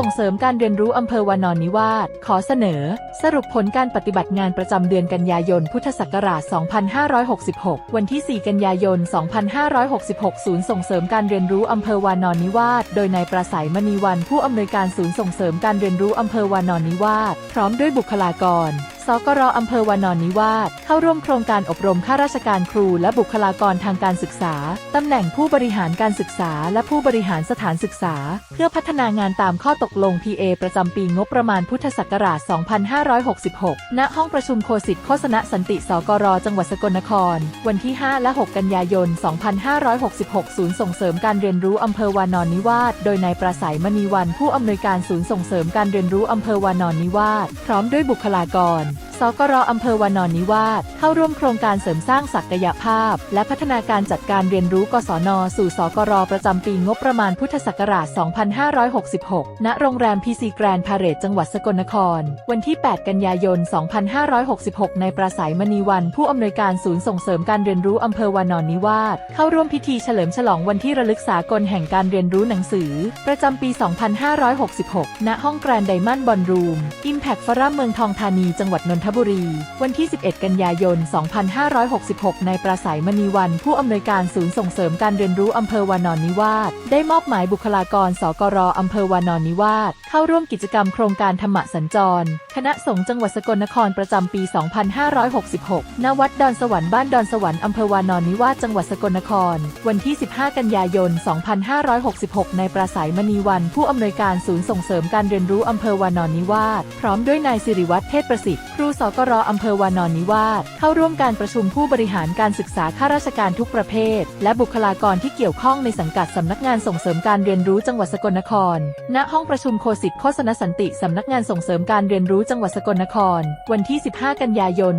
ส่งเสริมการเรียนรู้อำเภอวานอนนิวาสขอเสนอ สรุปผลการปฏิบัติงานประจำเดือนกันยายน พุทธศักราช 2566 วันที่ 4 กันยายน 2566 ศูนย์ส่งเสริมการเรียนรู้อำเภอวานอนนิวาสโดยนายประสัยมณีวันผู้อำนวยการศูนย์ส่งเสริมการเรียนรู้อำเภอวานอนนิวาสพร้อมด้วยบุคลากร สกรอำเภอวานอนนิวาสเข้าร่วมโครงการอบรมข้าราชการครูและบุคลากรทางการศึกษา ตำแหน่งผู้บริหารการศึกษา และผู้บริหารสถานศึกษา เพื่อพัฒนางานตามข้อตกลง PA ประจำปีงบประมาณพุทธศักราช 2566 ณ ห้องประชุมโคสิทธิ์โฆษณสันติสกรจังหวัดสกลนคร วันที่ 5 และ 6 กันยายน 2566 ศูนย์ส่งเสริมการเรียนรู้อำเภอวานอนนิวาสโดยนายประสัยมณีวันผู้อำนวยการศูนย์ส่งเสริมการเรียนรู้อำเภอวานอนนิวาสพร้อมด้วยบุคลากร สกรอำเภอวานอนนิวาสเข้าร่วมโครงการเสริมสร้างศักยภาพ และพัฒนาการจัดการเรียนรู้กศน สู่สกรประจำปีงบประมาณพุทธศักราช 2566 ณ โรงแรมพีซีแกรนพาเรตจังหวัดสกลนคร วันที่ 8 กันยายน 2566 ในประสัยมณีวัน ผู้อำนวยการศูนย์ส่งเสริมการเรียนรู้อำเภอวานอนนิวาสเข้าร่วมพิธีเฉลิมฉลองวันที่ระลึกสากลแห่งการเรียนรู้หนังสือ ประจำปี 2566 ณ ห้องแกรนไดมอนด์บอลรูมอิมแพคฟอรัมเมืองทองธานีจังหวัดนนทบุรี วันที่ 11 กันยายน 2566 ในประสัยมณีวัน ผู้อำนวยการศูนย์ส่งเสริมการเรียนรู้อำเภอวานอนนิวาสได้มอบหมายบุคลากรสกรอำเภอวานอนนิวาสเข้าร่วมกิจกรรมโครงการธรรมสัญจร คณะสงฆ์จังหวัดสกลนครประจำปี 2566 ณ วัดดอนสวรรค์บ้านดอนสวรรค์อำเภอวานอนนิวาสจังหวัดสกลนคร วันที่ 15 กันยายน 2566 ในประสัยมณีวัน ผู้อำนวยการศูนย์ส่งเสริมการเรียนรู้อำเภอวานอนนิวาสพร้อมด้วยนายสิริวัฒน์เทศประสิทธิ์ครูสกรอำเภอวานอนนิวาสเข้าร่วมการประชุมผู้บริหารการศึกษาข้าราชการทุกประเภท และบุคลากรที่เกี่ยวข้องในสังกัดสำนักงานส่งเสริมการเรียนรู้จังหวัดสกลนคร ณ ห้องประชุมโคสิทธิ์โฆษณสันติสำนักงานส่งเสริมการเรียนรู้จังหวัดสกลนคร วันที่ 15 กันยายน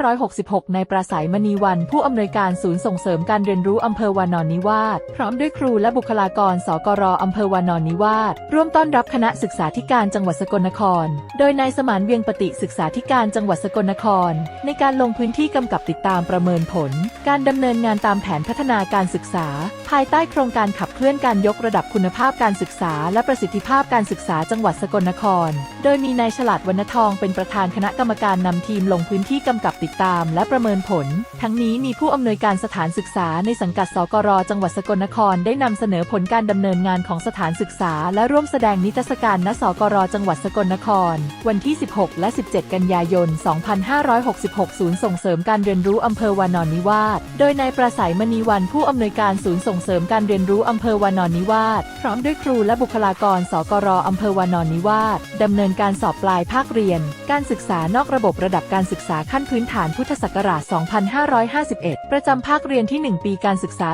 2566 ในประสัยมณีวัน ผู้อำนวยการศูนย์ส่งเสริมการเรียนรู้อำเภอวานอนนิวาสพร้อมด้วยครูและบุคลากร สกรอำเภอวานอนนิวาสร่วมต้อนรับคณะศึกษาธิการจังหวัดสกลนคร โดยนายสมานเวียงปฏิศึกษาธิการจังหวัดสกลนคร ในการลงพื้นที่กำกับติดตามประเมินผล การดำเนินงานตามแผนพัฒนาการศึกษา ภายใต้โครงการขับเคลื่อนการยกระดับคุณภาพการศึกษา และประสิทธิภาพการศึกษาจังหวัดสกลนคร โดยมีนายฉลาดวรรณทองเป็นประธานคณะกรรมการนำทีมลงพื้นที่กำกับติดตาม และประเมินผล ทั้งนี้มีผู้อำนวยการสถานศึกษาในสังกัดสกรจังหวัดสกลนคร ได้นำเสนอผลการดำเนินงานของสถานศึกษา และร่วมแสดงนิทรรศการณสกรจังหวัดสกลนคร วันที่ 16 และ 17 กันยายน2566 ศูนย์ส่งเสริมการเรียนรู้อำเภอวานอนนิวาส โดยนายประสัยมณีวันผู้อำนวยการศูนย์ส่งเสริมการเรียนรู้อำเภอวานอนนิวาส พร้อมด้วยครูและบุคลากรสกรอำเภอวานอนนิวาสดำเนินการสอบปลายภาคเรียน การศึกษานอกระบบระดับการศึกษาขั้นพื้นฐานพุทธศักราช 2551 ประจำภาคเรียนที่ 1 ปีการศึกษา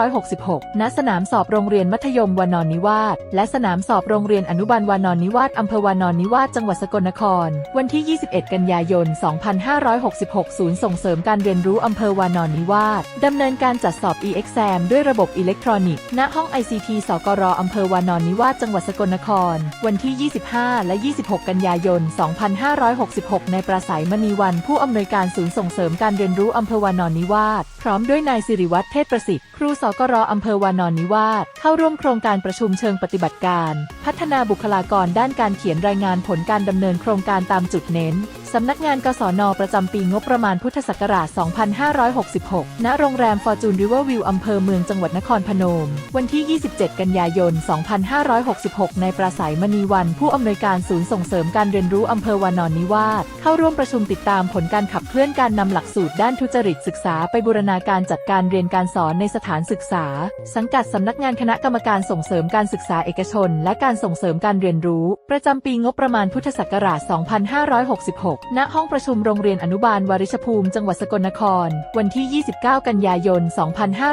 2566 ณ สนามสอบโรงเรียนมัธยมวานอนนิวาสและสนามสอบโรงเรียนอนุบาลวานอนนิวาสอำเภอวานอนนิวาสจังหวัดสกลนคร วันที่ 20 21กันยายน 2566 ศูนย์ส่งเสริมการเรียนรู้อำเภอวานอนนิวาสดำเนินการจัดสอบ e-exam ด้วยระบบอิเล็กทรอนิกส์ ณ ห้อง ICT สกรอำเภอวานอนนิวาสจังหวัดสกลนคร วันที่ 25 และ 26 กันยายน 2566 ในประสัยมณีวัน ผู้อำนวยการศูนย์ส่งเสริมการเรียนรู้อำเภอวานอนนิวาสพร้อมด้วยนายสิริวัฒน์เทศประสิทธิ์ครูสกรอำเภอวานอนนิวาสเข้าร่วมโครงการประชุมเชิงปฏิบัติการ พัฒนาบุคลากรด้านการเขียนรายงานผลการดำเนินโครงการตามจุดเน้น สำนักงานกศนประจำปีงบประมาณพุทธศักราช 2566 ณ โรงแรมฟอร์จูนริเวอร์วิวอำเภอเมืองจังหวัดนครพนม วันที่ 27 กันยายน 2566 ในประสัยมณีวัน ผู้อำนวยการศูนย์ส่งเสริมการเรียนรู้อำเภอวานอนนิวาสเข้าร่วมประชุมติดตามผลการขับเคลื่อนการนำหลักสูตรด้านทุจริตศึกษาไปบูรณาการจัดการเรียนการสอนในสถานศึกษา สังกัดสำนักงานคณะกรรมการส่งเสริมการศึกษาเอกชน และการส่งเสริมการเรียนรู้ ประจำปีงบประมาณพุทธศักราช 2566ณห้องประชุมโรงเรียนอนุบาลวาริชภูมิจังหวัดสกลนคร วันที่ 29 กันยายน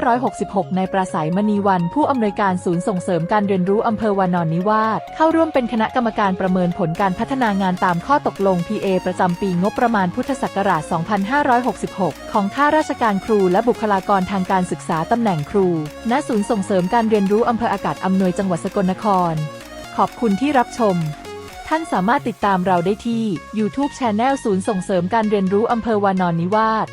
2566 ในประสัยมณีวัน ผู้อำนวยการศูนย์ส่งเสริมการเรียนรู้อำเภอวานอนนิวาสเข้าร่วมเป็นคณะกรรมการประเมินผลการพัฒนางานตามข้อตกลง PA ประจำปีงบประมาณพุทธศักราช 2566 ของข้าราชการครูและบุคลากรทางการศึกษาตำแหน่งครู ณ ศูนย์ส่งเสริมการเรียนรู้อำเภออากาศอำนวยจังหวัดสกลนคร ขอบคุณที่รับชม ท่านสามารถติดตามเราได้ที่ YouTube Channel ศูนย์ส่งเสริมการเรียนรู้อำเภอวานอนนิวาส